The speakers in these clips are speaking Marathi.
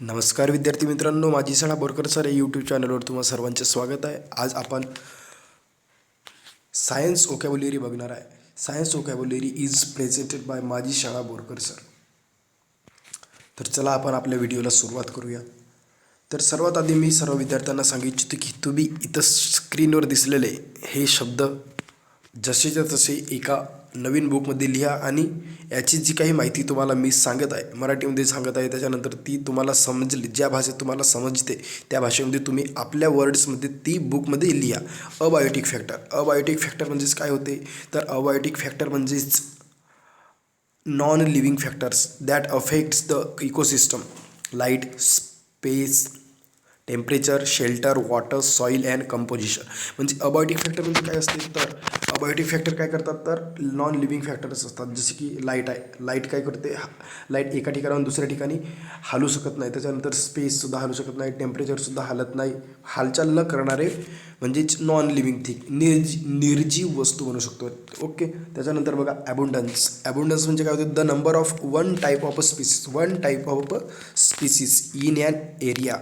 नमस्कार विद्यार्थी मित्रांनो माझी शाळा बोरकर सर या यूट्यूब चॅनलवर तुम्हाला सर्वांचे स्वागत आहे. आज आपण सायन्स ओकॅबुलरी बघणार आहे. Science vocabulary is presented by माझी शाळा बोरकर सर. तर चला आपण आपल्या व्हिडिओला सुरुवात करूया. तर सर्वात आधी मी सर्व विद्यार्थ्यांना सांगू इच्छितो की तुम्ही इथं स्क्रीनवर दिसलेले हे शब्द जसेच्या तसे एका नवीन बुकमध्ये लिहा आणि याची जी काही माहिती तुम्हाला मी सांगत आहे मराठीमध्ये सांगत आहे त्याच्यानंतर ती तुम्हाला समजली ज्या भाषेत तुम्हाला समजते त्या भाषेमध्ये तुम्ही आपल्या वर्ड्समध्ये ती बुकमध्ये लिहा. अबायोटिक फॅक्टर अबायोटिक फॅक्टर म्हणजेच काय होते? तर अबायोटिक फॅक्टर म्हणजेच non living factors that affects the ecosystem light space temperature shelter water soil and composition म्हणजे अबायोटिक फॅक्टर म्हणजे काय असते? तर अबायोटिक फॅक्टर काय करतात? तर नॉन लिव्हिंग फॅक्टर्स असतात. जसे की लाइट आहे. लाइट काय करते? लाइट एका ठिकाणाहून दुसऱ्या ठिकाणी हालू शकत नाही. त्याच्यानंतर स्पेससुद्धा हालू शकत नाही. टेम्परेचरसुद्धा हालत नाही. हालचाल न करणारे म्हणजेच नॉन लिव्हिंग थिंग निर्जी निर्जीव वस्तू म्हणू शकतो. ओके त्याच्यानंतर बघा ॲबुंडन्स ॲबुंडन्स म्हणजे काय होते? The number of one type of a species one type of a species in an area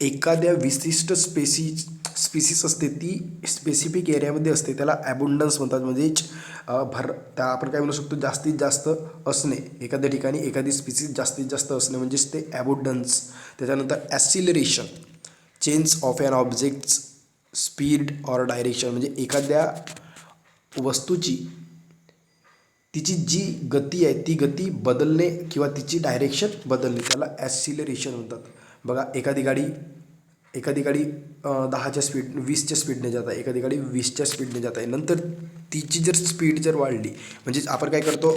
एखाद्या विशिष्ट स्पेसी स्पीसीस असते ती स्पेसिफिक एरियामध्ये असते. त्याला ॲबुंडन्स म्हणतात. म्हणजेच भर त्या आपण काय म्हणू शकतो? जास्तीत जास्त असणे. एखाद्या ठिकाणी एखादी स्पीसीस जास्तीत जास्त असणे म्हणजेच ते ॲबुंडन्स त्याच्यानंतर acceleration change of an object's speed or direction म्हणजे एखाद्या वस्तूची तिची जी गती आहे ती गती बदलणे किंवा तिची डायरेक्शन बदलणे. त्याला ॲसिलरेशन म्हणतात. बघा एखादी गाडी एखादी गाडी दहाच्या स्पीड वीसच्या स्पीडने जात आहे. एखादी गाडी वीसच्या स्पीडने जात आहे. नंतर तिची जर स्पीड जर वाढली म्हणजेच आपण काय करतो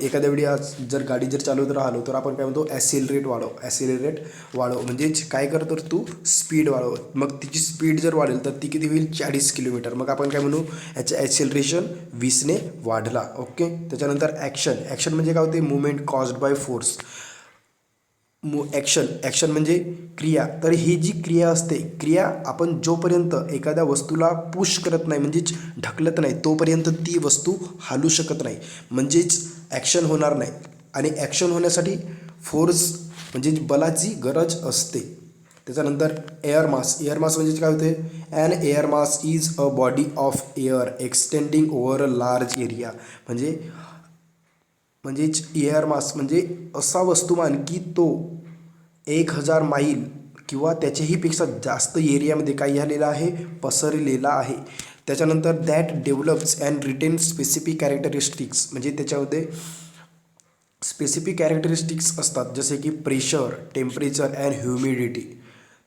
एखाद्या वेळी आज जर गाडी जर चालवत राहिलो तर आपण काय म्हणतो ॲसिलरेट वाढव. ॲसिलरेट वाढव. म्हणजेच काय करतो तर तू? स्पीड वाढव. मग तिची स्पीड जर वाढेल तर ती किती होईल? चाळीस किलोमीटर. मग आपण काय म्हणू याचं ॲसिलरेशन वीसने वाढला. ओके? त्याच्यानंतर ॲक्शन ॲक्शन म्हणजे काय होते? मुवमेंट कॉज्ड बाय फोर्स मो ॲक्शन ॲक्शन म्हणजे क्रिया. तर ही जी क्रिया असते क्रिया आपण जोपर्यंत एखाद्या वस्तूला पुश करत नाही म्हणजेच ढकलत नाही तोपर्यंत ती वस्तू हालू शकत नाही. म्हणजेच ॲक्शन होणार नाही. आणि ॲक्शन होण्यासाठी फोर्स म्हणजे बलाची गरज असते. त्याच्यानंतर एअर मास एअर मास म्हणजे काय होते? An air mass is a body of air extending over a large area म्हणजे म्हणजेच एअर मास म्हणजे असा वस्तुमान की तो एक हजार माईल किंवा त्याच्याही पेक्षा जास्त एरियामध्ये काय झालेला आहे पसरलेला आहे. त्याच्यानंतर that develops and retain specific characteristics म्हणजे त्याच्यामध्ये स्पेसिफिक कॅरेक्टरिस्टिक्स असतात जसे की प्रेशर टेम्परेचर अँड ह्युमिडिटी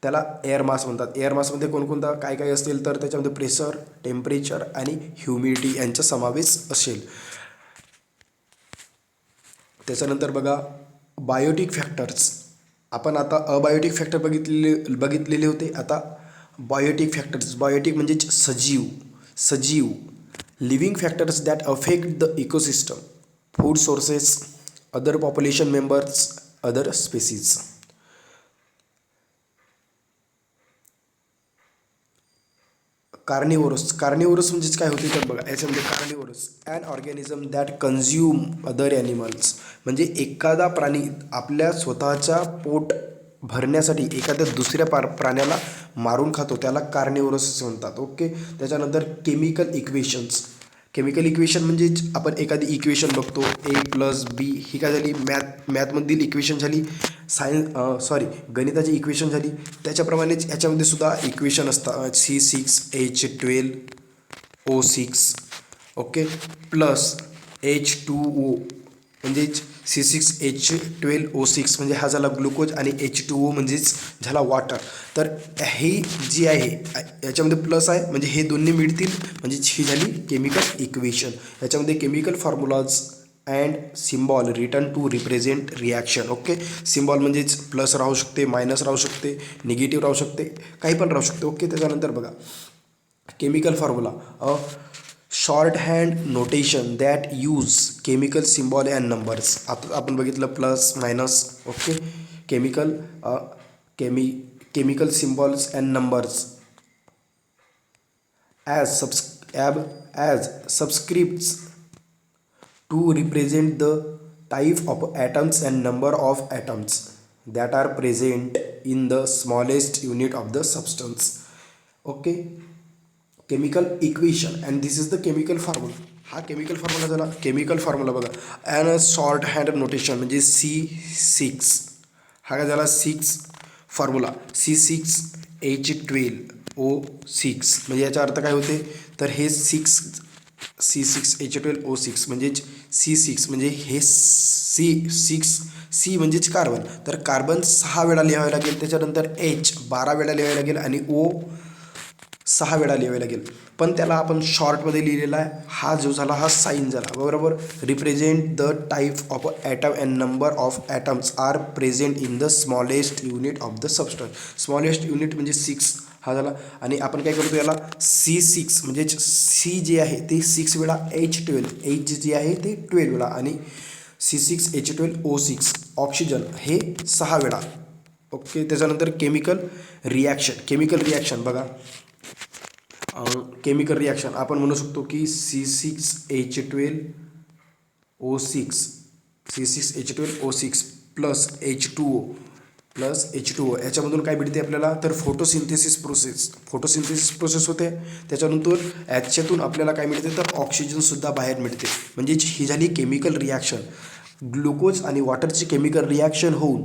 त्याला एअर मास म्हणतात. एअर मासमध्ये कोणकोणता काय काय असेल तर त्याच्यामध्ये प्रेशर टेम्परेचर आणि ह्युमिडिटी यांचा समावेश असेल. त्याच्यानंतर बघा बायोटिक फॅक्टर्स आपण आता अबायोटिक फॅक्टर बघितलेले बघितलेले होते. आता बायोटिक फॅक्टर्स बायोटिक म्हणजेच सजीव सजीव. Living factors that affect the ecosystem food sources other population members other species carnivorous. Carnivorous म्हणजेच काय होते तर बघा. याच्यामध्ये carnivorous and organism that consume other animals म्हणजे एखादा प्राणी आपल्या स्वतःच्या पोट भरण्यासाठी एखाद्या दुसऱ्या पार प्राण्याला मारून खातो. त्याला कार्निवोरस म्हणतात. ओके त्याच्यानंतर केमिकल इक्वेशन्स केमिकल इक्वेशन म्हणजेच आपण एखादी इक्वेशन बघतो ए प्लस बी ही काय झाली? मॅथ मॅथमधील इक्वेशन झाली. सायन्स सॉरी गणिताची इक्वेशन झाली. त्याच्याप्रमाणेच याच्यामध्ये सुद्धा इक्वेशन असतात C six H twelve O six okay plus H two O म्हणजेच C six H twelve O six म्हणजे हा झाला ग्लुकोज आणि एच टू ओ म्हणजेच झाला वॉटर तर ही जी आहे याच्यामध्ये प्लस आहे म्हणजे हे दोन्ही मिळतील म्हणजेच ही झाली केमिकल इक्वेशन याच्यामध्ये chemical formulas and symbol return to represent reaction okay symbol म्हणजेच प्लस राहू शकते मायनस राहू शकते निगेटिव्ह राहू शकते काही पण राहू शकते. ओके त्याच्यानंतर बघा chemical formula a short hand notation that use chemical symbol and numbers आता आपण बघितलं plus minus okay chemical chem chemical symbols and numbers as subs ab as subscripts to represent the type of atoms and number of atoms that are present in the smallest unit of the substance okay chemical equation and this is the chemical formula हा केमिकल फॉर्म्युला झाला. केमिकल फॉर्म्युला बघा. अँड शॉर्ट हँड नोटेशन म्हणजे सी सिक्स हा काय झाला? Six formula C six H twelve O six म्हणजे याचा अर्थ काय होते? तर हे six C six H twelve O six म्हणजेच सी सिक्स म्हणजे हे सी सिक्स सी म्हणजेच कार्बन तर कार्बन सहा वेळा लिहावे लागेल. त्याच्यानंतर एच बारा वेळा लिहावे लागेल. आणि ओ सहा वेळा लिहावे लागेल. पण त्याला आपण शॉर्टमध्ये लिहिलेला आहे. हा जो झाला हा साईन झाला. बरोबर? Represent the type of atom and number of atoms are present in the smallest unit of the substance smallest unit म्हणजे सिक्स हा झाला. आणि आपण काय करतो याला? सी सिक्स म्हणजे सी जे आहे ते सिक्स वेळा एच ट्वेल्व एच जे आहे ते ट्वेल्व वेळा. आणि C six H twelve O six oxygen हे सहा वेळा. ओके त्याच्यानंतर केमिकल रिॲक्शन केमिकल रिॲक्शन बघा. केमिकल रिॲक्शन आपण म्हणू शकतो की C six H twelve O six C six H twelve O six plus H two O plus H two O याच्यामधून काय मिळते आपल्याला? तर फोटोसिंथेसिस प्रोसेस फोटोसिंथेसिस प्रोसेस होते. त्याच्यानंतर याच्यातून आपल्याला काय मिळते? तर ऑक्सिजनसुद्धा बाहेर मिळते. म्हणजे ही झाली केमिकल रिॲक्शन ग्लुकोज आणि वॉटरची केमिकल रिॲक्शन होऊन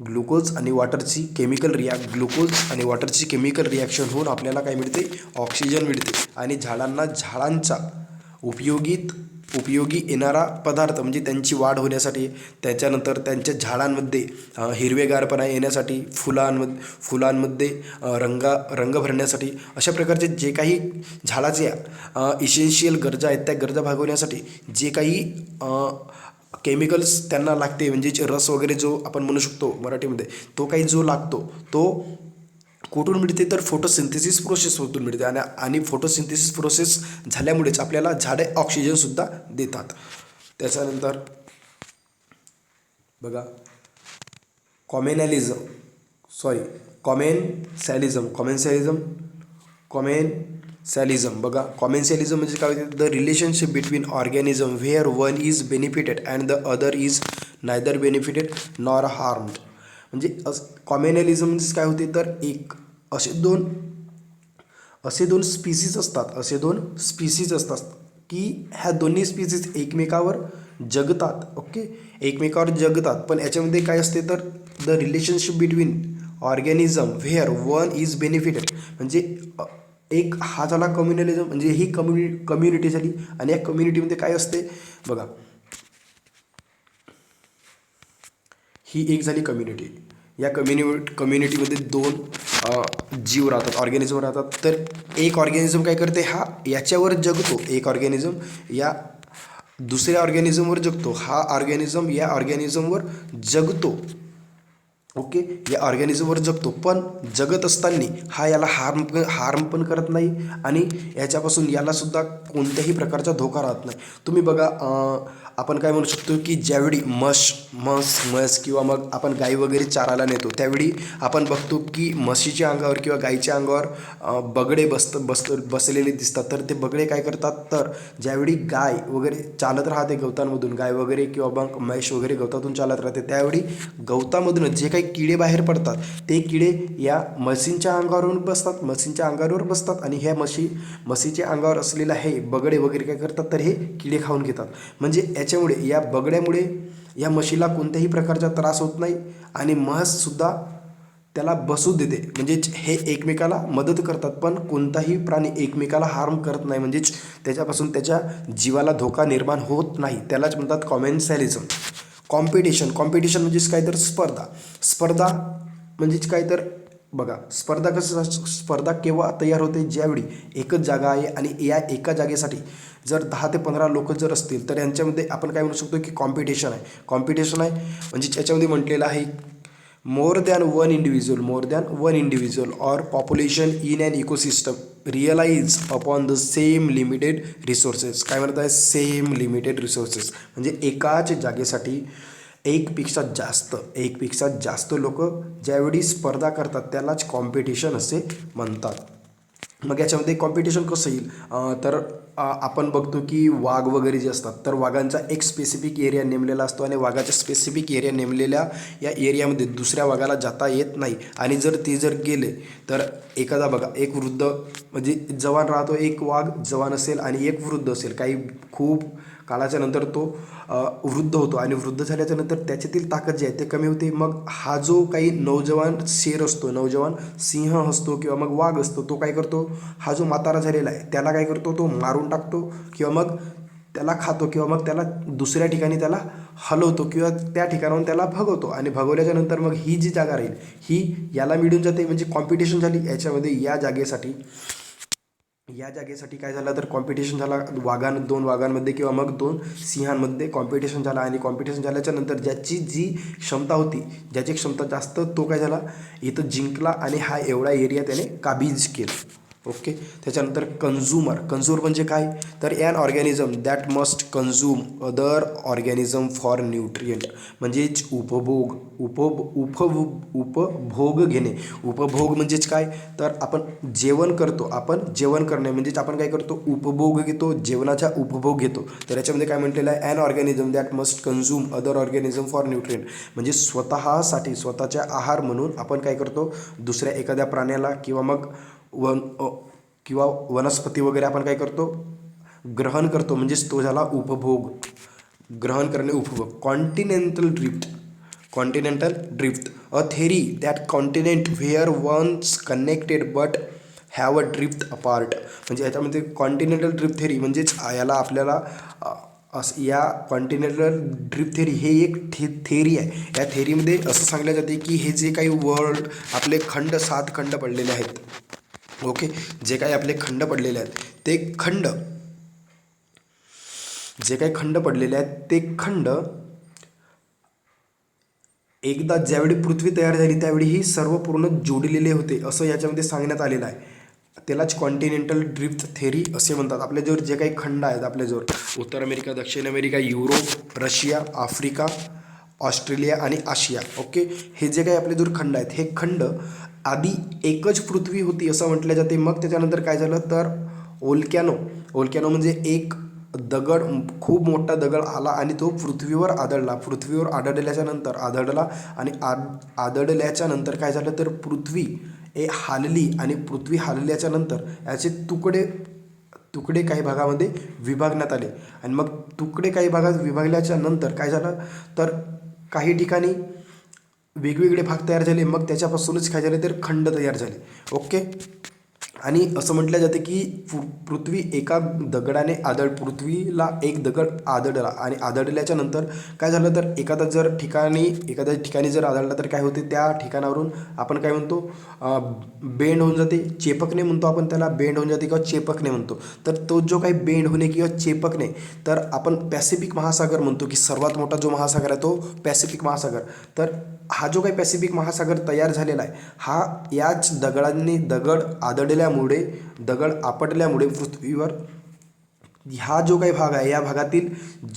ग्लुकोज आणि वॉटरची केमिकल रिया ग्लुकोज आणि वॉटरची केमिकल रिॲक्शन होऊन आपल्याला काय मिळते? ऑक्सिजन मिळते. आणि झाडांना झाडांचा उपयोगीत उपयोगी येणारा पदार्थ म्हणजे त्यांची वाढ होण्यासाठी त्याच्यानंतर त्यांच्या झाडांमध्ये हिरवेगारपणा येण्यासाठी फुलांमध्ये फुलांमध्ये रंगा रंग भरण्यासाठी अशा प्रकारचे जे काही झाडाचे इसेन्शियल गरजा आहेत त्या गरजा भागवण्यासाठी जे काही केमिकल्स त्यांना लागते म्हणजे रस वगैरे जो आपण म्हणू शकतो मराठीमध्ये तो काही जो लागतो तो कुठून मिळते तर फोटोसिंथेसिस प्रोसेसमधून मिळते आणि आणि फोटोसिंथेसिस प्रोसेस झाल्यामुळेच आपल्याला झाडे ऑक्सिजनसुद्धा देतात. त्याच्यानंतर बघा कॉमेनॅलिझम सॉरी कॉमेन सॅलिझम कॉमेन सॅलिझम कॉमेन सॅलिझम. बघा कॉमेन्सॅलिझम म्हणजे काय होते? The relationship between organism where one is benefited and the other is neither benefited nor harmed म्हणजे कॉमेनॅलिझम म्हणजे काय होते? तर एक असे दोन असे दोन स्पीसीज असतात असे दोन स्पीसीज असतात की ह्या दोन्ही स्पीसीज एकमेकावर जगतात ओके एकमेकावर जगतात. पण याच्यामध्ये काय असते? तर the relationship between organism where one is benefited म्हणजे एक हा झाला कम्युनलिझम म्हणजे ही कम्युनि कम्युनिटी झाली आणि या कम्युनिटीमध्ये काय असते? बघा. ही एक झाली कम्युनिटी या कम्युनि कम्युनिटीमध्ये दोन जीव राहतात ऑर्गॅनिझम राहतात. तर एक ऑर्गॅनिझम काय करते? हा याच्यावर जगतो एक ऑर्गॅनिझम या दुसऱ्या ऑर्गॅनिझमवर जगतो. हा ऑर्गॅनिझम या ऑर्गॅनिझमवर जगतो. ओके? या ऑर्गॅनिझमवर जगतो पण जगत असताना हा याला हार्म हार्म पण करत नाही आणि याच्यापासून यालासुद्धा कोणत्याही प्रकारचा धोका राहत नाही. तुम्ही बघा आपण काय म्हणू शकतो की ज्यावेळी मश म्हस म्हस किंवा मग आपण गाई वगैरे चारायला नेतो त्यावेळी आपण बघतो की म्हशीच्या अंगावर किंवा गाईच्या अंगावर बगडे बसत बसत बसलेले दिसतात. तर ते बगडे काय करतात? तर ज्यावेळी गाय वगैरे चालत राहते गवतांमधून गाय वगैरे किंवा मग म्हैस वगैरे गवतातून चालत राहते त्यावेळी गवतामधून जे काही किडे बाहेर पडतात ते किडे या म्हशींच्या अंगावर बसतात म्हशींच्या अंगावर बसतात आणि ह्या म्हशी म्हशीच्या अंगावर असलेला हे बगडे वगैरे काय करतात तर हे किडे खाऊन घेतात. म्हणजे याच्यामुळे या बगड्यामुळे या म्हशीला कोणत्याही प्रकारचा त्रास होत नाही आणि म्हससुद्धा त्याला बसू देते. म्हणजेच हे एकमेकाला मदत करतात पण कोणताही प्राणी एकमेकाला हार्म करत नाही. म्हणजेच त्याच्यापासून त्याच्या जीवाला धोका निर्माण होत नाही. त्यालाच म्हणतात कॉमेन्सॅलिझम कॉम्पिटिशन कॉम्पिटिशन म्हणजेच काय तर स्पर्धा. स्पर्धा म्हणजेच काय तर बघा स्पर्धा कसं स्पर्धा केव्हा तयार होते? ज्यावेळी एकच जागा आहे आणि या एका जागेसाठी जर दहा ते पंधरा लोक जर असतील तर यांच्यामध्ये आपण काय म्हणू शकतो की कॉम्पिटिशन आहे. कॉम्पिटिशन आहे म्हणजे याच्यामध्ये म्हटलेलं आहे more than one individual more than one individual or population in and ecosystem realise upon the same limited resources काय म्हणत आहे सेम लिमिटेड रिसोर्सेस म्हणजे एकाच जागेसाठी एकपेक्षा जास्त एकपेक्षा जास्त लोक ज्यावेळी स्पर्धा करतात त्यालाच कॉम्पिटिशन असे म्हणतात. मग याच्यामध्ये कॉम्पिटिशन कसं येईल? तर आपण बघतो की वाघ वगैरे जे असतात तर वाघांचा एक स्पेसिफिक एरिया नेमलेला असतो आणि वाघाच्या स्पेसिफिक एरिया नेमलेल्या या एरियामध्ये दुसऱ्या वाघाला जाता येत नाही. आणि जर ते जर गेले तर एखादा बघा एक वृद्ध म्हणजे जवान राहतो एक वाघ जवान असेल आणि एक वृद्ध असेल. काही खूप काळाच्या नंतर तो वृद्ध होतो आणि वृद्ध झाल्याच्यानंतर त्याच्यातील ताकद जी आहे ते कमी होते. मग हा जो काही नौजवान शेर असतो नौजवान सिंह असतो किंवा मग वाघ असतो तो काय करतो? हा जो म्हातारा झालेला आहे त्याला काय करतो? तो मारून टाकतो किंवा मग त्याला खातो किंवा मग त्याला दुसऱ्या ठिकाणी त्याला हलवतो किंवा त्या ठिकाणाहून त्याला भगवतो आणि भगवल्याच्या नंतर मग ही जी जागा राहील ही याला मिळून जाते. म्हणजे कॉम्पिटिशन झाली याच्यामध्ये या जागेसाठी. या जागेसाठी काय झालं तर कॉम्पिटिशन झाला. वाघां दोन वाघांमध्ये किंवा मग दोन सिंहांमध्ये कॉम्पिटिशन झाला आणि कॉम्पिटिशन झाल्याच्यानंतर ज्याची जी क्षमता होती ज्याची क्षमता जास्त तो काय झाला? इथं जिंकला आणि हा एवढा एरिया त्याने काबीज केला. ओके त्याच्यानंतर कन्झ्युमर कन्झ्युमर म्हणजे काय? तर an organism that must consume other organism for nutrient म्हणजेच उपभोग उपभ उपभोग उपभोग घेणे. उपभोग म्हणजेच काय? तर आपण जेवण करतो. आपण जेवण करणे म्हणजेच आपण काय करतो? उपभोग घेतो. जेवणाचा उपभोग घेतो. तर याच्यामध्ये काय म्हटलेलं आहे? An organism that must consume other organism for nutrient म्हणजे स्वतःसाठी स्वतःच्या आहार म्हणून आपण काय करतो? दुसऱ्या एखाद्या प्राण्याला किंवा मग वन किंवा वनस्पती वगैरे आपण काय करतो? ग्रहण करतो. म्हणजेच तो झाला उपभोग. ग्रहण करणे उपभोग. Continental drift continental drift a theory that continent where once connected but have a drift apart म्हणजे याच्यामध्ये कॉन्टिनेंटल ड्रिफ्ट थेरी म्हणजेच याला आपल्याला अस या कॉन्टिनेंटल ड्रिफ्ट थेरी हे एक थे थेरी आहे. या थेरीमध्ये असं सांगलं जाते की हे जे काही वर्ल्ड आपले खंड सात खंड पडलेले आहेत. ओके? जे काही आपले खंड पडलेले आहेत ते खंड. जे काही खंड पडलेले आहेत ते खंड एकदा ज्यावेळी पृथ्वी तयार झाली त्यावेळी ही सर्व पूर्ण जोडलेले होते असं याच्यामध्ये सांगण्यात आलेलं आहे. त्यालाच कॉन्टिनेंटल ड्रिफ्ट थेरी असे म्हणतात. आपल्याजवळ जे काही खंड आहेत आपल्याजवळ उत्तर अमेरिका दक्षिण America Europe Russia Africa Australia आणि आशिया ओके? हे जे काही आपल्याजवळ खंड आहेत हे खंड आधी एकच पृथ्वी होती असं म्हटलं जाते. मग त्याच्यानंतर काय झालं? तर ओलकॅनो ओलकॅनो म्हणजे एक दगड खूप मोठा दगड आला आणि तो पृथ्वीवर आदळला. पृथ्वीवर आदळल्याच्या नंतर आदळला आणि आद आदळल्याच्या नंतर काय झालं? तर पृथ्वी ए हालली आणि पृथ्वी हालल्याच्या नंतर याचे तुकडे तुकडे काही भागामध्ये विभागण्यात आले. आणि मग तुकडे काही भागात विभागल्याच्या नंतर काय झालं? तर काही ठिकाणी वेगवेगळे भाग तयार झाले मग त्याच्यापासूनच काय झाले तर खंड तयार झाले. ओके? आणि असं म्हटलं जातं की पृथ्वी एका दगडाने आदळ पृथ्वीला एक दगड आदळला आणि आदळल्याच्या नंतर काय झालं तर एखादा जर ठिकाणी एखाद्या ठिकाणी जर आदळला तर काय होते? त्या ठिकाणावरून आपण काय म्हणतो बेंड होऊन जाते. चेपकणे म्हणतो आपण त्याला. बेंड होऊन जाते किंवा चेपकणे म्हणतो. तर तो जो काही बेंड होणे किंवा चेपकणे तर आपण पॅसिफिक महासागर म्हणतो की सर्वात मोठा जो महासागर आहे तो पॅसिफिक महासागर. तर हा जो काही पॅसिफिक महासागर तयार झालेला आहे हा याच दगडांनी दगड आपटल्यामुळे दगड आपटल्यामुळे पृथ्वीवर ह्या जो काही भाग आहे या भागातील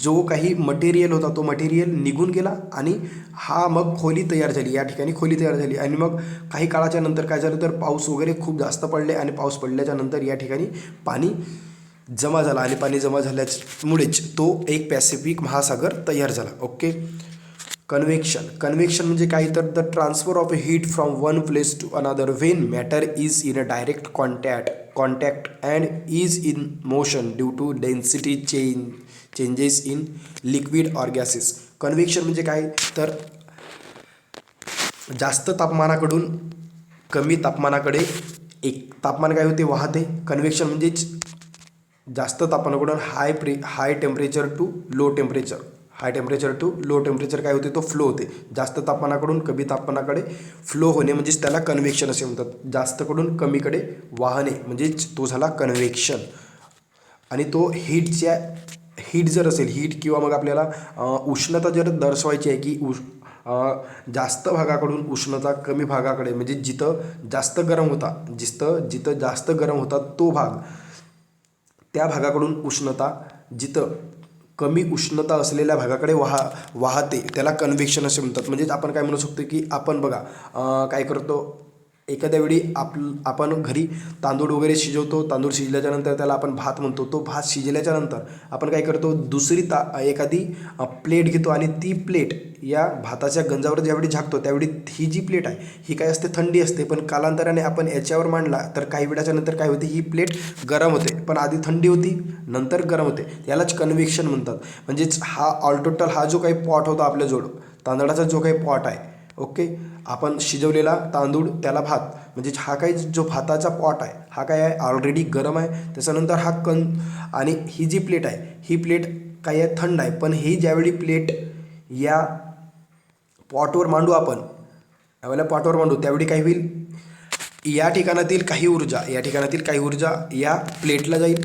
जो काही मटेरियल होता तो मटेरियल निघून गेला आणि हा मग खोली तयार झाली. या ठिकाणी खोली तयार झाली आणि मग काही काळाच्या नंतर काय झालं तर पाऊस वगैरे खूप जास्त पडले आणि पाऊस पडल्याच्या नंतर या ठिकाणी पाणी जमा झाला. आणि पाणी जमा झाल्यामुळेच तो एक पॅसिफिक महासागर तयार झाला. ओके कन्व्हेक्शन कन्व्हेक्शन म्हणजे काय तर the transfer of heat from one place to another when matter is in a direct contact contact and is in motion due to density change changes in liquid or gases convection म्हणजे काय तर जास्त तापमानाकडून कमी तापमानाकडे एक तापमान काय होते? वाहते. कन्व्हेक्शन म्हणजेच जास्त तापमानाकडून high pre high temperature to low temperature high temperature to low temperature काय होते? तो फ्लो होते. जास्त तापमानाकडून कमी तापमानाकडे फ्लो होणे म्हणजेच त्याला कन्व्हेक्शन असे म्हणतात. जास्तकडून कमीकडे वाहणे म्हणजेच तो झाला कन्व्हेक्शन आणि तो हीटच्या हीट जर असेल हीट किंवा मग आपल्याला उष्णता जर दर्शवायची आहे की उष जास्त भागाकडून उष्णता कमी भागाकडे म्हणजे जिथं जास्त गरम होता जिथं जिथं जास्त गरम होता तो भाग त्या भागाकडून उष्णता जिथं कमी उष्णता असलेल्या भागाकडे वाहा वाहते. त्याला कन्व्हेक्शन असे म्हणतात. म्हणजेच आपण काय म्हणू शकतो की आपण बघा काय करतो? एखाद्या वेळी आप आपण घरी तांदूळ वगैरे शिजवतो तांदूळ शिजल्याच्यानंतर त्याला आपण भात म्हणतो तो भात शिजल्याच्यानंतर आपण काय करतो दुसरी ता एखादी प्लेट घेतो आणि ती प्लेट या भाताच्या गंजावर ज्यावेळी झाकतो त्यावेळी ही जी प्लेट आहे ही काय असते थंडी असते. पण कालांतराने आपण याच्यावर मांडला तर काही वेळाच्या नंतर काय होते ही प्लेट गरम होते. पण आधी थंडी होती नंतर गरम होते. यालाच कन्व्हेक्शन म्हणतात. म्हणजेच हा ऑल टोटल हा जो काही पॉट होता आपल्याजवळ तांदळाचा जो काही पॉट आहे ओके? आपण शिजवलेला तांदूळ त्याला भात. म्हणजे हा काही जो भाताचा पॉट आहे हा काय आहे ऑलरेडी गरम आहे. त्याच्यानंतर हा कण आणि ही जी प्लेट आहे ही प्लेट काय आहे थंड आहे. पण ही ज्यावेळी प्लेट या पॉटवर मांडू आपण यावेळेला पॉटवर मांडू त्यावेळी काय होईल? या ठिकाणातील काही ऊर्जा या ठिकाणातील काही ऊर्जा या प्लेटला जाईल.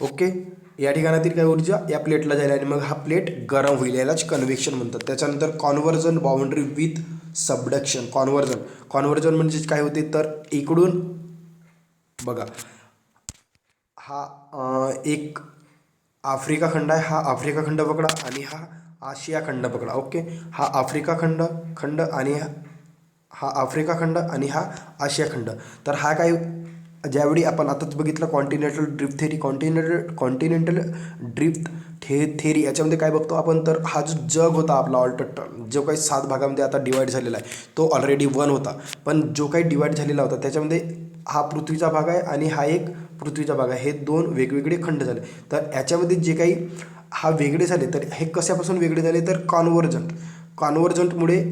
ओके या ठिकाणातील काही ऊर्जा या प्लेटला जाईल आणि मग हा प्लेट गरम होईल यालाच कन्व्हेक्शन म्हणतात. त्याच्यानंतर conversion boundary with subduction conversion conversion म्हणजे काय होते? तर इकडून बघा. हा एक आफ्रिका खंड आहे. हा आफ्रिका खंड पकडा आणि हा आशिया खंड पकडा. ओके? हा आफ्रिका खंड खंड आणि हा हा आफ्रिका खंड आणि हा आशिया खंड. तर हा काय ज्यावेळी आपण आताच बघितलं continental drift theory continental continental drift हे थेरी याच्यामध्ये काय बघतो आपण तर हा जो जग होता आपला ऑल्टर जो काही सात भागामध्ये आता डिवाईड झालेला आहे तो ऑलरेडी वन होता. पण जो काही डिवाईड झालेला होता त्याच्यामध्ये हा पृथ्वीचा भाग आहे आणि हा एक पृथ्वीचा भाग आहे. हे दोन वेगवेगळे खंड झाले. तर याच्यामध्ये जे काही हा वेगळे झाले तर हे कशापासून वेगळे झाले? तर कॉन्व्हर्जंट कॉन्व्हर्जंटमुळे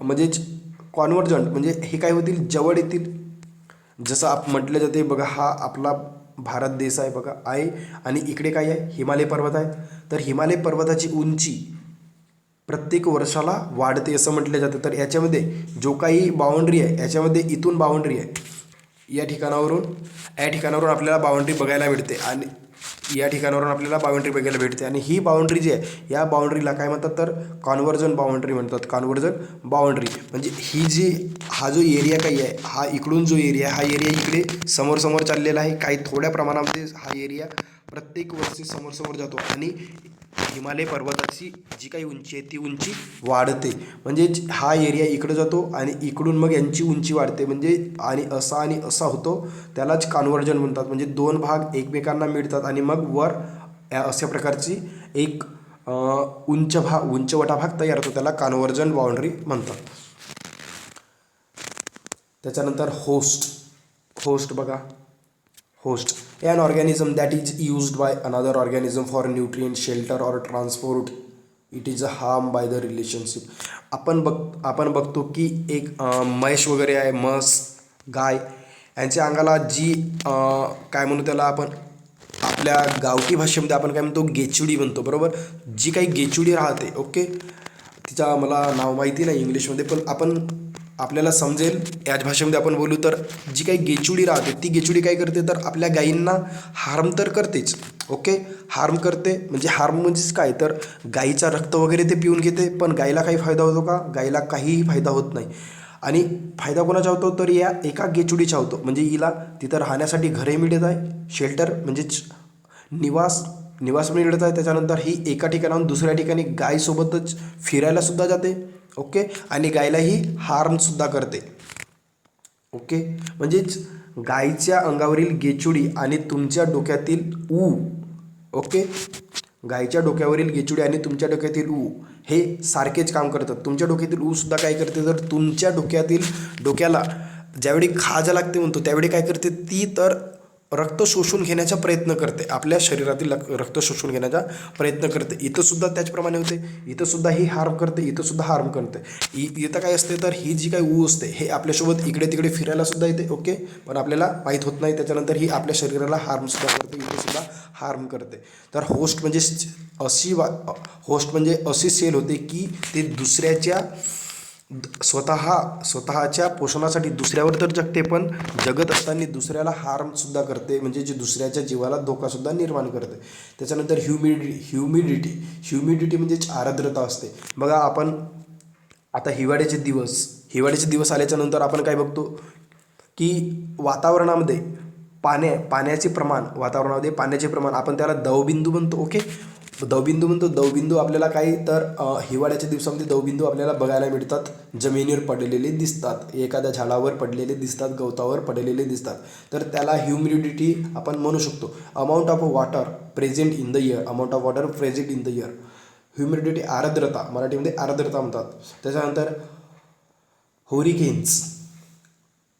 म्हणजेच कॉन्व्हर्जंट म्हणजे हे काय होतील? जवळ येतील. जसं आप म्हटलं जाते बघा हा आपला भारत देश आहे बघा आहे. आणि इकडे काय आहे? हिमालय पर्वत आहे. तर हिमालय पर्वताची उंची प्रत्येक वर्षाला वाढते असं म्हटलं जातं. तर याच्यामध्ये जो काही बाउंड्री आहे याच्यामध्ये इथून बाउंड्री आहे. या ठिकाणावरून या ठिकाणावरून आपल्याला बाउंड्री बघायला मिळते. आणि या ठिकाणावरून आपल्याला बाउंड्री बघायला भेटते. आणि ही बाउंड्री जी आहे या बाउंड्रीला काय म्हणतात तर कॉन्व्हर्जन बाउंड्री म्हणतात. कॉन्व्हर्जन बाउंड्री म्हणजे ही जी हा जो एरिया काही आहे हा इकडून जो एरिया हा एरिया इकडे समोर समोर चाललेला आहे. काही थोड्या प्रमाणामध्ये हा एरिया प्रत्येक वर्षी समोर समोर जातो. आणि हिमालय पर्वताची जी काही उंची आहे ती उंची वाढते. म्हणजे हा एरिया इकडं जातो आणि इकडून मग यांची उंची वाढते. म्हणजे आणि असा आणि असा होतो त्यालाच कॉन्व्हर्जन म्हणतात. म्हणजे दोन भाग एकमेकांना मिळतात आणि मग वर या अशा प्रकारची एक उंच भाग उंचवटा भाग तयार होतो. त्याला कॉन्व्हर्जन बाउंड्री म्हणतात. त्याच्यानंतर होस्ट. होस्ट बघा. Host. An organism that is used by another organism for nutrient shelter or transport it is a harm by the relationship आपण बघ आपण बघतो की एक महेश वगैरे आहे म्हस गाय यांच्या अंगाला जी काय म्हणू त्याला आपण आपल्या गावठी भाषेमध्ये आपण काय म्हणतो गेचुडी म्हणतो बरोबर? जी काही गेचुडी राहते ओके? तिचा मला नाव माहिती नाही इंग्लिशमध्ये पण आपण आपल्याला समजेल याच भाषेमध्ये आपण बोलू तर जी काही गेचुडी राहते ती गेचुडी काय करते तर आपल्या गायींना हार्म तर करतेच ओके हार्म करते म्हणजे हार्म म्हणजेच काय? तर गाईचा रक्त वगैरे ते पिऊन घेते पण गाईला काही फायदा होतो का? गाईला काहीही फायदा होत नाही. आणि फायदा कोणाचा होतो? तर या एका गेचुडीचा होतो. म्हणजे हिला तिथं राहण्यासाठी घरे मिळत आहे शेल्टर म्हणजेच निवास निवास मिळत आहे. त्याच्यानंतर ही एका ठिकाणाहून दुसऱ्या ठिकाणी गायसोबतच फिरायला सुद्धा जाते. ओके? आणि गायलाही हार्मसुद्धा करते. ओके? म्हणजेच गायीच्या अंगावरील गेचुडी आणि तुमच्या डोक्यातील ऊ ओके? गायीच्या डोक्यावरील गेचुडी आणि तुमच्या डोक्यातील ऊ हे सारखेच काम करतात. तुमच्या डोक्यातील ऊ सुद्धा काय करते? तर तुमच्या डोक्यातील डोक्याला ज्यावेळी खाज लागते म्हणतो त्यावेळी काय करते? ती तर रक्त शोषून घेण्याचा प्रयत्न करते. आपल्या शरीरातील रक्त शोषून घेण्याचा प्रयत्न करते. इथंसुद्धा त्याचप्रमाणे होते. इथंसुद्धा ही हार्म करते. इथंसुद्धा हार्म करते. इ इथं काय असते तर ही जी काही ऊ असते हे आपल्यासोबत इकडे तिकडे फिरायला सुद्धा येते. ओके? पण आपल्याला माहीत होत नाही. त्याच्यानंतर ही आपल्या शरीराला हार्म सुद्धा करते. इथंसुद्धा हार्म करते. तर होस्ट म्हणजे अशी वा होस्ट म्हणजे अशी सेल होते की ते दुसऱ्याच्या स्वतः स्वतःच्या पोषणासाठी दुसऱ्यावर तर जगते पण जगत असताना दुसऱ्याला हार्मसुद्धा करते म्हणजे जे दुसऱ्याच्या जीवाला धोकासुद्धा निर्माण करते. त्याच्यानंतर ह्युमिडिटी ह्युमिडिटी ह्युमिडिटी म्हणजेच आर्द्रता असते. बघा आपण आता हिवाळ्याचे दिवस हिवाळ्याचे दिवस आल्याच्यानंतर आपण काय बघतो? की वातावरणामध्ये पाण्या पाण्याचे प्रमाण वातावरणामध्ये पाण्याचे प्रमाण आपण त्याला दवबिंदू म्हणतो ओके दवबिंदू म्हणतो दवबिंदू आपल्याला काही तर हिवाळ्याच्या दिवसामध्ये दवबिंदू आपल्याला बघायला मिळतात. जमिनीवर पडलेले दिसतात. एखाद्या झाडावर पडलेले दिसतात गवतावर पडलेले दिसतात. तर त्याला ह्युमिडिटी आपण म्हणू शकतो. Amount of water present in the air amount of water present in the air humidity आर्द्रता मराठीमध्ये आर्द्रता म्हणतात. त्याच्यानंतर होरिकेन्स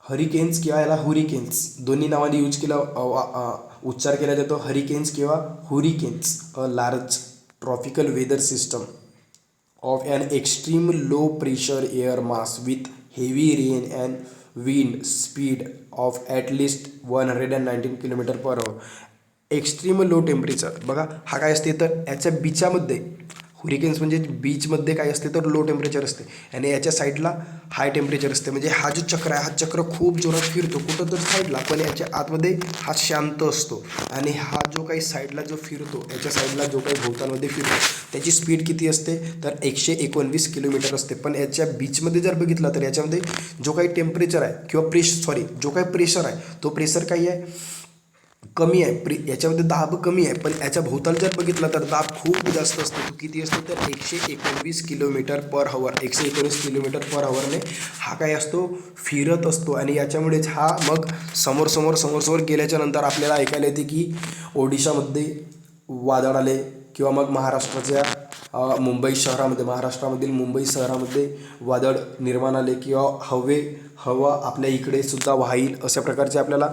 हरिकेन्स किंवा याला हुरिकेन्स दोन्ही नावाने यूज केला वा- उच्चार केला जातो हरिकेन्स किंवा hurricanes a large tropical weather system of an extreme low pressure air mass with heavy rain and wind speed of at least one hundred and nineteen kilometre per hour extreme low temperature बघा हा काय असते तर याच्या बीचामध्ये हुरिकेन्स म्हणजे बीचमध्ये काय असते तर लो टेम्परेचर असते. आणि याच्या साईडला हाय टेम्परेचर असते. म्हणजे हा जो चक्र आहे हा चक्र खूप जोरात फिरतो. कुठं तर साईडला पण याच्या आतमध्ये हा शांत असतो. आणि हा जो काही साईडला जो फिरतो याच्या साईडला जो काही भोवतालमध्ये फिरतो त्याची स्पीड किती असते? तर एकशे एकोणवीस किलोमीटर असते. पण याच्या बीचमध्ये जर बघितलं तर याच्यामध्ये जो काही टेम्परेचर आहे किंवा प्रेश सॉरी जो काही प्रेशर आहे तो प्रेशर काही आहे? कमी आहे. प्रि याच्यामध्ये दाब कमी आहे. पण याच्या भोवताल जर बघितला तर दाब खूप जास्त असतो. तो किती असतो तर एकशे एकोणवीस किलोमीटर पर हवर एकशे एकोणीस किलोमीटर पर हवरने हा काय असतो? फिरत असतो. आणि याच्यामुळेच हा मग समोर समोर समोर समोर गेल्याच्यानंतर आपल्याला ऐकायला येते की ओडिशामध्ये वादळ आले किंवा मग महाराष्ट्राच्या मुंबई शहरामध्ये महाराष्ट्रामधील मुंबई शहरामध्ये वादळ निर्माण आले किंवा हवे हवा आपल्या इकडे सुद्धा वाहील अशा प्रकारचे आपल्याला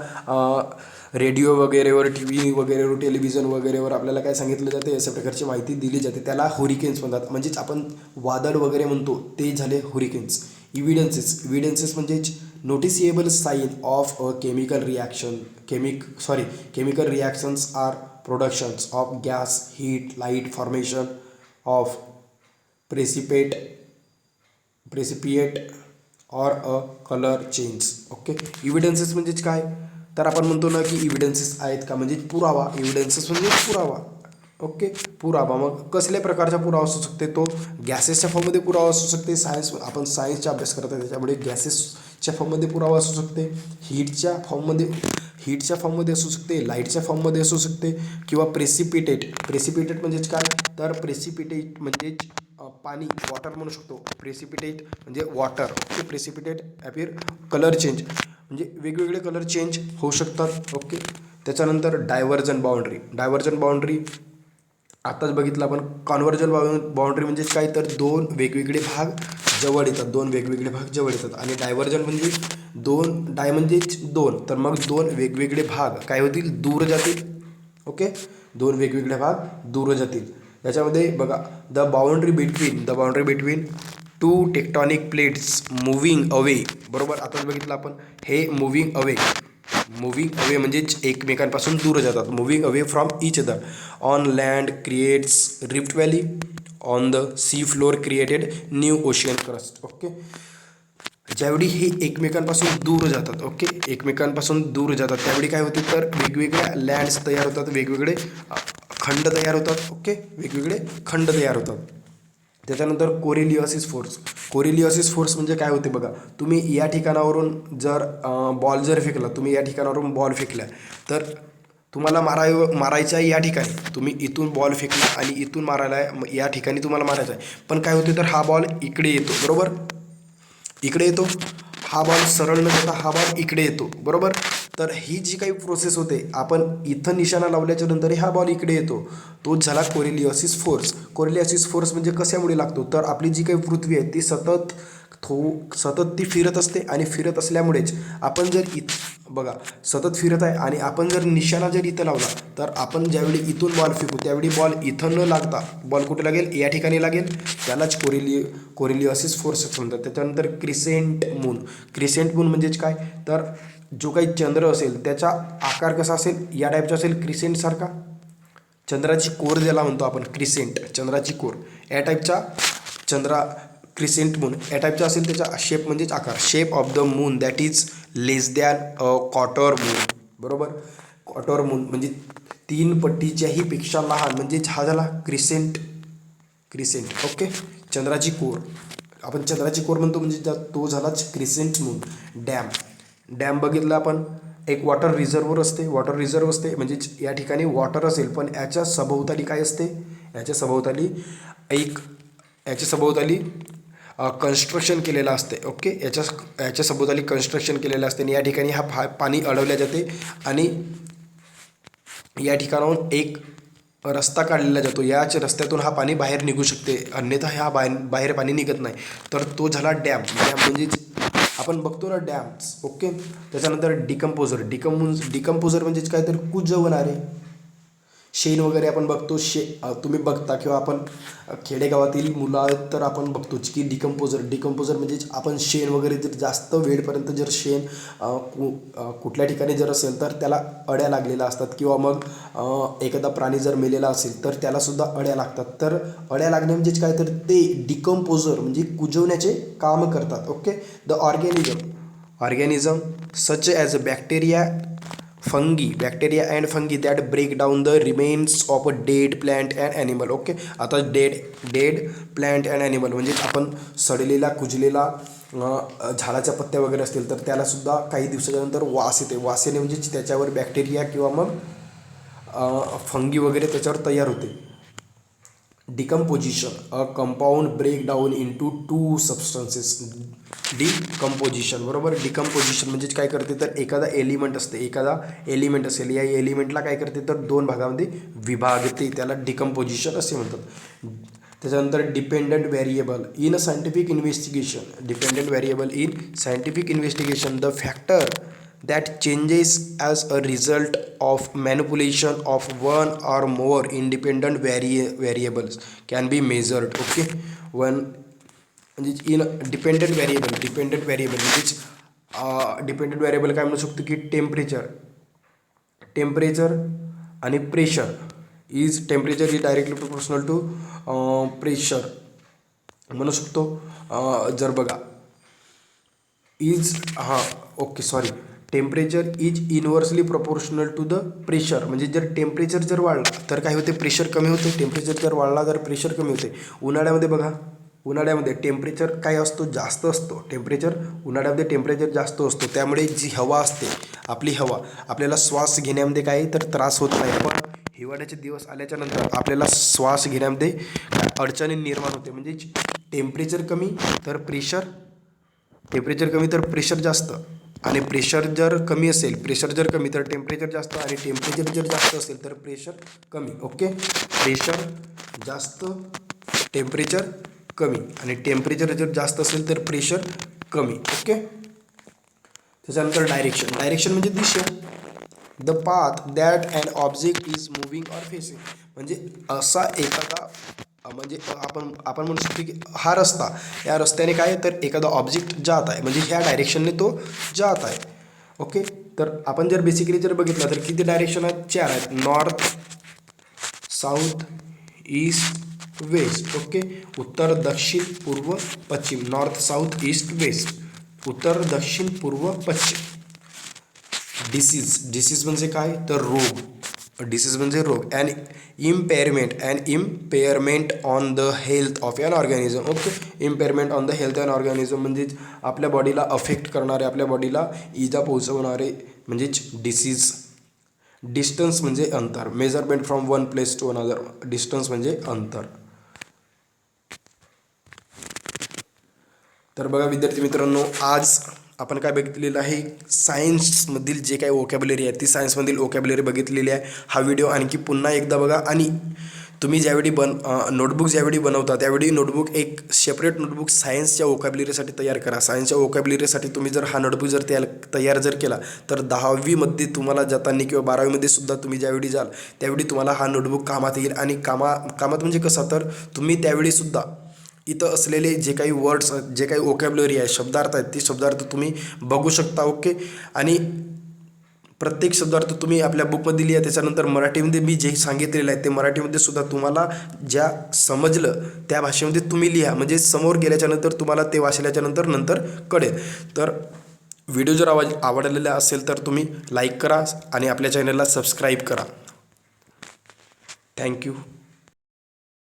रेडिओ वगैरेवर टी व्ही वगैरेवर टेलिव्हिजन वगैरेवर आपल्याला काय सांगितलं जाते अशा प्रकारची माहिती दिली जाते. त्याला हुरिकेन्स म्हणतात. म्हणजेच आपण वादळ वगैरे म्हणतो ते झाले हुरिकेन्स इव्हिडन्सेस इव्हिडन्सेस म्हणजेच noticeable sign of a chemical reaction chemic sorry chemical reactions are productions of gas heat light formation of precipitate precipitate or a colour change okay evidences म्हणजेच काय? तर आपण म्हणतो ना की इव्हिडन्सेस आहेत का? म्हणजे पुरावा इव्हिडन्सेस म्हणजे पुरावा. ओके पुरावा. मग कसल्या प्रकारचा पुरावा असू शकते? तो गॅसेसच्या फॉर्ममध्ये पुरावा असू शकते. सायन्स आपण सायन्सचा अभ्यास करत आहे त्याच्यामुळे गॅसेसच्या फॉर्ममध्ये पुरावा असू शकते. हीटच्या फॉर्ममध्ये हीटच्या फॉर्ममध्ये असू शकते. लाईटच्या फॉर्ममध्ये असू शकते. किंवा प्रेसिपिटेट प्रेसिपिटेट म्हणजेच काय? तर प्रेसिपिटेट म्हणजेच पाणी वॉटर म्हणू शकतो. प्रेसिपिटेट म्हणजे water okay precipitate appear colour change म्हणजे वेगवेगळे कलर चेंज होऊ शकतात. ओके त्याच्यानंतर डायव्हर्जन बाउंड्री डायव्हर्जन बाउंड्री आत्ताच बघितलं आपण कॉन्व्हर्जन बाउंड्री म्हणजेच काय? तर दोन वेगवेगळे भाग जवळ येतात. दोन वेगवेगळे भाग जवळ येतात. आणि डायव्हर्जन म्हणजे दोन डाय म्हणजेच दोन. तर मग दोन वेगवेगळे भाग काय होतील? दूर जातील. ओके दोन वेगवेगळे भाग दूर जातील. याच्यामध्ये बघा the boundary between the boundary between two tectonic plates moving away बरोबर? आताच बघितलं आपण हे मूव्हिंग अवे मुव्हिंग अवे म्हणजेच एकमेकांपासून दूर जातात. Moving away from each other on land creates rift valley on the sea floor created new ocean crust okay ज्यावेळी हे एकमेकांपासून दूर जातात ओके एकमेकांपासून दूर जातात. त्यावेळी काय होते तर वेगवेगळ्या लँड्स तयार होतात वेगवेगळे खंड तयार होतात ओके वेगवेगळे खंड तयार होतात. त्याच्यानंतर कोरिलिओसिस फोर्स. कोरिलिओसिस फोर्स म्हणजे काय होते बघा तुम्ही या ठिकाणावरून जर बॉल जर फेकला तुम्ही या ठिकाणावरून बॉल फेकला तर तुम्हाला माराय मारायचं आहे या ठिकाणी. तुम्ही इथून बॉल फेकला आणि इथून मारायला आहे या ठिकाणी तुम्हाला मारायचं आहे. पण काय होते तर हा बॉल इकडे येतो बरोबर? इकडे येतो. हा बॉल सरळ न जाता हा बॉल इकडे येतो बरोबर? तर ही जी काही प्रोसेस होते आपण इथं निशाणा लावल्याच्या नंतर हा बॉल इकडे येतो. तोच झाला कोरिलिओसिस फोर्स. कोरिलिओसिस फोर्स म्हणजे कशामुळे लागतो? तर आपली जी काही पृथ्वी आहे ती सतत थो सतत ती फिरत असते आणि फिरत असल्यामुळेच आपण जर इत बघा सतत फिरत आहे आणि आपण जर निशाणा जर इथं लावला तर आपण ज्यावेळी इथून बॉल फेकू त्यावेळी बॉल इथं न लागता बॉल कुठे लागेल? या ठिकाणी लागेल. त्यालाच कोरिलिओ कोरिलिओसिस फोर्स म्हणतात. त्याच्यानंतर क्रिसेंट मून. क्रिसेंट मून म्हणजेच काय? तर जो काही चंद्र असेल त्याचा आकार कसा असेल या टाईपचा असेल क्रिसेंटसारखा चंद्राची कोर ज्याला म्हणतो आपण क्रिसेंट चंद्राची कोर. या टाईपचा चंद्रा क्रिसेंट मून या टाईपचा असेल त्याचा शेप म्हणजेच आकार. Shape of the moon that is less than a quarter moon बरोबर? कॉटर मून म्हणजे तीन पट्टीच्याही पेक्षा लहान म्हणजेच हा झाला क्रिसेंट क्रिसेंट ओके चंद्राची कोर. आपण चंद्राची कोर म्हणतो म्हणजे तो झालाच क्रिसेंट मून डॅम डॅम बघितला आपण एक वॉटर रिझर्वर असते. वॉटर रिझर्व असते म्हणजेच या ठिकाणी वॉटर असेल पण याच्या सभोवताली काय असते? याच्या सभोवताली एक याच्या सभोवताली कन्स्ट्रक्शन केलेलं असते. ओके याच्या याच्या सभोवताली कन्स्ट्रक्शन केलेलं असते. आणि या ठिकाणी हा फा पाणी अडवल्या जाते. आणि या ठिकाणाहून एक रस्ता काढलेला जातो. याच रस्त्यातून हा पाणी बाहेर निघू शकते. अन्यथा ह्या बाहेर बाहेर पाणी निघत नाही. तर तो झाला डॅम. डॅम म्हणजेच आपण बघतो ना डॅम्स ओके त्याच्यानंतर डिकम्पोजर डिकम डिकम्पोजर म्हणजेच काय? तर कुजवणारे. शेण वगैरे आपण बघतो शे तुम्ही बघता किंवा आपण खेडेगावातील मुलं आहेत तर आपण बघतोच की डिकम्पोजर डिकम्पोजर म्हणजेच आपण शेण वगैरे जर जास्त वेळपर्यंत जर शेण कु कुठल्या ठिकाणी जर असेल तर त्याला अड्या लागलेल्या असतात किंवा मग एखादा प्राणी जर मेलेला असेल तर त्यालासुद्धा अड्या लागतात. तर अड्या लागणे म्हणजेच काय? तर ते डिकम्पोजर म्हणजे कुजवण्याचे काम करतात. Okay? The organism organism such as a bacteria fungi bacteria and fungi that break down the remains of a dead plant and animal okay आता dead dead plant and animal म्हणजे आपण सडलेला कुजलेला झाडाच्या पत्त्या वगैरे असतील तर त्यालासुद्धा काही दिवसाच्यानंतर वास येते. वास येणे म्हणजे त्याच्यावर बॅक्टेरिया किंवा मग फंगी वगैरे त्याच्यावर तयार होते. Decomposition a compound break down into two substances decomposition बरोबर? डिकम्पोजिशन म्हणजेच काय करते तर एखादा एलिमेंट असते एखादा एलिमेंट असेल या एलिमेंटला काय करते तर दोन भागामध्ये विभागते त्याला डिकम्पोजिशन असे म्हणतात. त्याच्यानंतर dependent variable in a scientific investigation dependent variable in scientific investigation the factor that changes as a result of manipulation of one or more independent व्हेरिए variables can be measured okay one म्हणजे in dependent variable dependent variable म्हणजेच डिपेंडंट व्हेरिएबल काय म्हणू शकतो की टेम्परेचर टेम्परेचर आणि pressure is temperature is directly proportional to pressure म्हणू शकतो जर बघा. इज हां okay sorry temperature is inversely proportional to the pressure म्हणजे जर टेम्परेचर जर वाढला तर काय होते? प्रेशर कमी होते. टेम्परेचर जर वाढला तर प्रेशर कमी होते. उन्हाळ्यामध्ये बघा. उन्हाळ्यामध्ये टेम्परेचर काय असतो? जास्त असतो. टेम्परेचर उन्हाळ्यामध्ये टेम्परेचर जास्त असतो. त्यामुळे जी हवा असते आपली हवा आपल्याला श्वास घेण्यामध्ये काही तर त्रास होत नाही. पण हिवाळ्याचे दिवस आल्याच्यानंतर आपल्याला श्वास घेण्यामध्ये अडचणी निर्माण होते. म्हणजे टेम्परेचर कमी तर प्रेशर टेम्परेचर कमी तर प्रेशर जास्त. आणि प्रेशर जर कमी असेल प्रेशर जर कमी तर टेम्परेचर जास्त. आणि टेम्परेचर जर जास्त असेल तर प्रेशर कमी. ओके प्रेशर जास्त टेम्परेचर कमी. आणि टेम्परेचर जर जास्त असेल तर प्रेशर कमी. ओके त्याच्यानंतर डायरेक्शन डायरेक्शन म्हणजे दिशा. The path that and object is moving or facing म्हणजे असा एखादा म्हणजे आपण आपण म्हणू शकतो की हा रस्ता. या रस्त्याने काय तर एखादा ऑब्जेक्ट जात आहे. म्हणजे ह्या डायरेक्शनने तो जात आहे. ओके तर आपण जर बेसिकली जर बघितलं तर किती डायरेक्शन आहेत? चार आहेत. North south east west okay? उत्तर दक्षिण पूर्व पश्चिम नॉर्थ साऊथ ईस्ट वेस्ट. उत्तर दक्षिण पूर्व पश्चिम. डिसीज डिसीज म्हणजे काय? तर रोग. डिसीज म्हणजे रोग. And impairment and impairment on the health of an organism okay? Impairment on the health and organism म्हणजेच आपल्या बॉडीला अफेक्ट करणारे आपल्या बॉडीला इजा पोहोचवणारे म्हणजेच डिसीज डिस्टन्स म्हणजे अंतर. Measurement from one place to another distance म्हणजे अंतर. तर बघा विद्यार्थी मित्रांनो आज आपण काय बघितलेलं आहे? सायन्समधील जे काही ओकॅबलरी आहे ती सायन्समधील ओकॅबलरी बघितलेली आहे. हा व्हिडिओ आणखी पुन्हा एकदा बघा. आणि तुम्ही ज्यावेळी बन नोटबुक ज्यावेळी बनवता त्यावेळी नोटबुक एक सेपरेट नोटबुक सायन्सच्या ओकॅबलरीसाठी तयार करा. सायन्सच्या ओकॅबलरीसाठी तुम्ही जर हा नोटबुक जर तयार तयार जर केला तर दहावीमध्ये तुम्हाला जाताना किंवा बारावीमध्ये सुद्धा तुम्ही ज्यावेळी जाल त्यावेळी तुम्हाला हा नोटबुक कामात येईल. आणि कामा कामात म्हणजे कसा? तर तुम्ही त्यावेळीसुद्धा इथं असलेले जे काही वर्ड्स जे काही ओकॅबलरी आहे शब्दार्थ आहेत ते शब्दार्थ तुम्ही बघू शकता ओके आणि प्रत्येक शब्दार्थ तुम्ही आपल्या बुकमध्ये लिहा त्याच्यानंतर मराठीमध्ये मी जे सांगितलेलं आहे ते मराठीमध्ये सुद्धा तुम्हाला ज्या समजलं त्या भाषेमध्ये तुम्ही लिहा. म्हणजे समोर गेल्याच्यानंतर तुम्हाला ते वाचल्याच्यानंतर नंतर कळेल. तर व्हिडिओ जर आवाज आवडलेला असेल तर तुम्ही लाईक करा आणि आपल्या चॅनलला सबस्क्राईब करा. थँक्यू